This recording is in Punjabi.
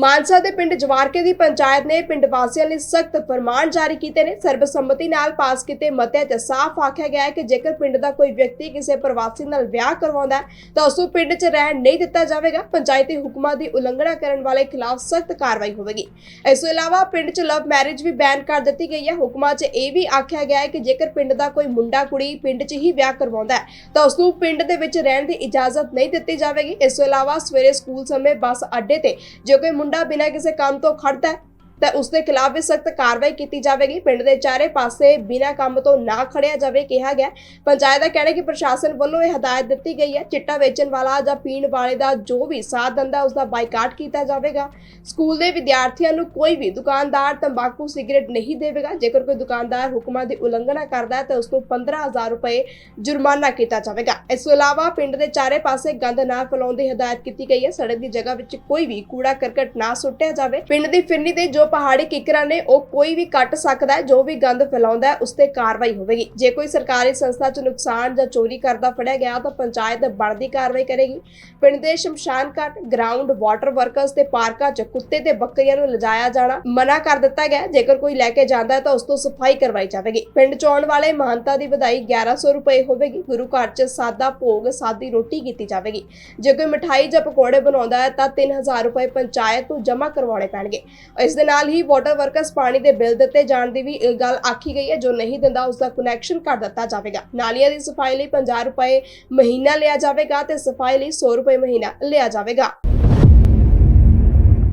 ਮਾਨਸਾ ਦੇ ਪਿੰਡ ਜਵਾਰਕੇ ਦੀ ਪੰਚਾਇਤ ਨੇ ਪਿੰਡ ਵਾਸੀਆਂ ਲਈ ਸਖਤ ਫਰਮਾਨ ਜਾਰੀ ਕੀਤੇ ਨੇ। ਸਰਬਸੰਮਤੀ ਨਾਲ ਪਾਸ ਕੀਤੇ ਮਤੇ 'ਚ ਸਾਫ਼ ਆਖਿਆ ਗਿਆ ਹੈ ਕਿ ਜੇਕਰ ਪਿੰਡ ਦਾ ਕੋਈ ਵਿਅਕਤੀ ਕਿਸੇ ਪ੍ਰਵਾਸੀ ਨਾਲ ਵਿਆਹ ਕਰਵਾਉਂਦਾ ਹੈ, ਤਾਂ ਉਸ ਨੂੰ ਪਿੰਡ 'ਚ ਰਹਿਣ ਨਹੀਂ ਦਿੱਤਾ ਜਾਵੇਗਾ। ਪੰਚਾਇਤੀ ਹੁਕਮਾਂ ਦੀ ਉਲੰਘਣਾ ਕਰਨ ਵਾਲੇ ਖਿਲਾਫ ਸਖਤ ਕਾਰਵਾਈ ਹੋਵੇਗੀ। ਇਸ ਤੋਂ ਇਲਾਵਾ ਪਿੰਡ 'ਚ ਲਵ ਮੈਰਿਜ ਵੀ ਬੈਨ ਕਰ ਦਿੱਤੀ ਗਈ ਹੈ। ਹੁਕਮਾਂ 'ਚ ਇਹ ਵੀ ਆਖਿਆ ਗਿਆ ਹੈ ਕਿ ਜੇਕਰ ਪਿੰਡ ਦਾ ਕੋਈ ਮੁੰਡਾ, ਕੁੜੀ ਪਿੰਡ 'ਚ ਹੀ ਵਿਆਹ ਕਰਵਾਉਂਦਾ ਹੈ, ਤਾਂ ਉਸ ਨੂੰ ਪਿੰਡ ਦੇ ਵਿੱਚ ਰਹਿਣ ਦੀ ਇਜਾਜ਼ਤ ਨਹੀਂ ਦਿੱਤੀ ਜਾਵੇਗੀ। ਇਸ ਤੋਂ ਇਲਾਵਾ ਸਵੇਰੇ ਸਕੂਲ ਸਮੇਂ ਬੱਸ ਅੱਡੇ ਤੇ ਜੋ ਕੋਈ ਮੁੰਡਾ ਬਿਨਾਂ ਕਿਸੇ ਕੰਮ ਤੋਂ ਖੜਦਾ ਹੈ। ਤਾਂ ਉਸ ਦੇ ਖਿਲਾਫ ਵੀ ਸਖਤ ਕਾਰਵਾਈ ਕੀਤੀ ਜਾਵੇਗੀ। ਪਿੰਡ ਦੇ ਚਾਰੇ ਪਾਸੇ ਬਿਨਾਂ ਕੰਮ ਤੋਂ ਨਾ ਖੜਿਆ ਜਾਵੇ ਕਿਹਾ ਗਿਆ। ਪੰਚਾਇਤ ਦਾ ਕਹਿਣਾ ਕਿ ਪ੍ਰਸ਼ਾਸਨ ਵੱਲੋਂ ਇਹ ਹਦਾਇਤ ਦਿੱਤੀ ਗਈ ਹੈ। ਚਿੱਟਾ ਵੇਚਣ ਵਾਲਾ ਜਾਂ ਪੀਣ ਵਾਲੇ ਦਾ ਜੋ ਵੀ ਸਾਥ ਦਿੰਦਾ ਉਸ ਦਾ ਬਾਈਕਾਟ ਕੀਤਾ ਜਾਵੇਗਾ। ਸਕੂਲ ਦੇ ਵਿਦਿਆਰਥੀਆਂ ਨੂੰ ਕੋਈ ਵੀ ਦੁਕਾਨਦਾਰ ਤੰਬਾਕੂ, ਸਿਗਰਟ ਨਹੀਂ ਦੇਵੇਗਾ। ਜੇਕਰ ਕੋਈ ਦੁਕਾਨਦਾਰ ਹੁਕਮਾਂ ਦੀ ਉਲੰਘਣਾ ਕਰਦਾ ਹੈ ਤਾਂ ਉਸ ਨੂੰ 15000 ਰੁਪਏ ਜੁਰਮਾਨਾ ਕੀਤਾ ਜਾਵੇਗਾ। ਇਸ ਤੋਂ ਇਲਾਵਾ ਪਿੰਡ ਦੇ ਚਾਰੇ ਪਾਸੇ ਗੰਦ ਨਾ ਫੈਲਾਉਣ ਦੀ ਹਦਾਇਤ ਕੀਤੀ ਗਈ ਹੈ। ਸੜਕ ਦੀ ਜਗ੍ਹਾ ਵਿੱਚ ਕੋਈ ਵੀ ਕੂੜਾ ਕਰਕਟ ਨਾ ਸੁੱਟਿਆ ਜਾਵੇ। ਪਿੰਡ ਦੀ ਫਿਰਨੀ ਤੇ ਜੋ ਪਹਾੜੀ ਕਿਕਰਾਂ ਨੇ ਉਹ ਕੋਈ ਵੀ ਕੱਟ ਸਕਦਾ ਹੈ, ਜੋ ਵੀ ਗੰਦ ਫੈਲਾਉਂਦਾ ਹੈ, ਉਸ ਤੇ ਕਾਰਵਾਈ ਹੋਵੇਗੀ। ਜੇ ਕੋਈ ਸਰਕਾਰੀ ਸੰਸਥਾ 'ਚ ਨੁਕਸਾਨ ਜਾਂ ਚੋਰੀ ਕਰਦਾ ਫੜਿਆ ਗਿਆ ਤਾਂ ਪੰਚਾਇਤ ਬਣਦੀ ਕਾਰਵਾਈ ਕਰੇਗੀ। ਪਿੰਡ ਦੇ ਸ਼ਮਸ਼ਾਨ ਘਾਟ ਗਰਾਊਂਡ ਵਾਟਰ ਵਰਕਰਸ ਤੇ ਪਾਰਕਾਂ 'ਚ ਕੁੱਤੇ ਤੇ ਬੱਕਰੀਆਂ ਨੂੰ ਲਿਜਾਇਆ ਜਾਣਾ ਮਨਾ ਕਰ ਦਿੱਤਾ ਗਿਆ। ਜੇਕਰ ਕੋਈ ਲੈ ਕੇ ਜਾਂਦਾ ਹੈ ਤਾਂ ਉਸ ਤੋਂ ਸਫ਼ਾਈ ਕਰਵਾਈ ਜਾਵੇਗੀ। ਪਿੰਡ 'ਚ ਆਉਣ ਵਾਲੇ ਮਹੰਤਾ ਦੀ ਵਧਾਈ 1100 ਰੁਪਏ ਹੋਵੇਗੀ। ਗੁਰੂ ਘਰ 'ਚ ਸਾਦਾ ਭੋਗ, ਸਾਦੀ ਰੋਟੀ ਕੀਤੀ ਜਾਵੇਗੀ। ਜੇ ਕੋਈ ਮਠਾਈ ਜਾਂ ਪਕੌੜੇ ਬਣਾਉਂਦਾ ਹੈ ਤਾਂ 3000 ਰੁਪਏ ਪੰਚਾਇਤ ਨੂੰ ਜਮ੍ਹਾਂ ਕਰਵਾਉਣੇ ਪੈਣਗੇ। ਇਸ ਦੇ ਨਾਲ ਨਾਲ ਹੀ ਵਾਟਰ ਵਰਕਰਸ ਪਾਣੀ ਦੇ ਬਿੱਲ ਦਿੱਤੇ ਜਾਣ ਦੀ ਵੀ ਇਹ ਗੱਲ ਆਖੀ ਗਈ ਹੈ, ਜੋ ਨਹੀਂ ਦਿੰਦਾ ਉਸ ਦਾ ਕਨੈਕਸ਼ਨ ਕੱਟ ਦਿੱਤਾ ਜਾਵੇਗਾ। ਨਾਲੀਆਂ ਦੀ ਸਫ਼ਾਈ ਲਈ 50 ਰੁਪਏ ਮਹੀਨਾ ਲਿਆ ਜਾਵੇਗਾ ਤੇ ਸਫ਼ਾਈ ਲਈ 100 ਰੁਪਏ ਮਹੀਨਾ ਲਿਆ ਜਾਵੇਗਾ।